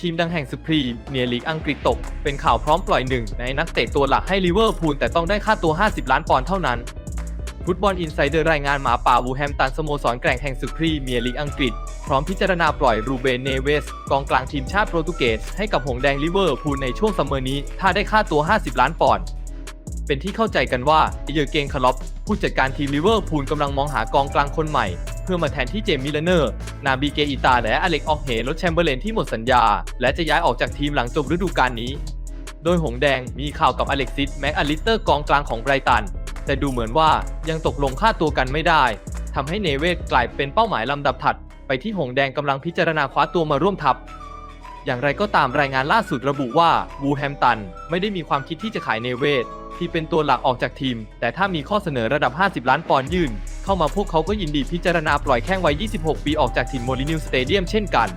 ทีมดังแห่งสปรีเมียร์ลีกอังกฤษตก เป็นข่าวพร้อมปล่อยหนึ่งในนักเตะตัวหลักให้ลิเวอร์พูลแต่ต้องได้ค่าตัว 50 ล้านปอนด์เท่านั้นฟุตบอลอินไซเดอร์รายงานหมาป่าวูแฮมตันสโมสรแกร่งแห่งสุพรีเมียร์ลีกอังกฤษ พร้อมพิจารณาปล่อยรูเบนเนเวส กองกลางทีมชาติโปรตุเกส ให้กับหงแดงลิเวอร์พูลในช่วงซัมเมอร์นี้ ถ้าได้ค่าตัว 50 ล้านปอนด์ เป็นที่เข้าใจกันว่าเยอร์เกนคาร์ลอปผู้จัดการทีมลิเวอร์พูลกำลังมองหากองกลางคนใหม่ เพื่อมาแทนที่เจมส์มิลเนอร์ นาบีเกอิตาและอเล็กออกเฮลดแชมเบอร์เลนที่หมดสัญญา และจะย้ายออกจากทีมหลังจบฤดูกาลนี้ โดยหงแดงมีข่าวกับอเล็กซิสแม็กอลิสเตอร์กองกลางของไบรตัน แต่ดูเหมือนว่ายังตกลงค่าตัวกันไม่ได้ทำให้เนเวศกลายเป็นเป้าหมายลำดับถัด ไปที่หงแดงกำลังพิจารณาคว้าตัวมาร่วมทัพ อย่างไรก็ตามรายงานล่าสุดระบุว่าวูแฮมตันไม่ได้มีความคิดที่จะขายเนเวศที่เป็นตัวหลักออกจากทีม แต่ถ้ามีข้อเสนอระดับ 50 ล้านปอนด์ยื่น เข้ามาพวกเขาก็ยินดีพิจารณาปล่อยแข้งวัย 26 ปีออกจากทีมโมลินิวสเตเดียมเช่นกัน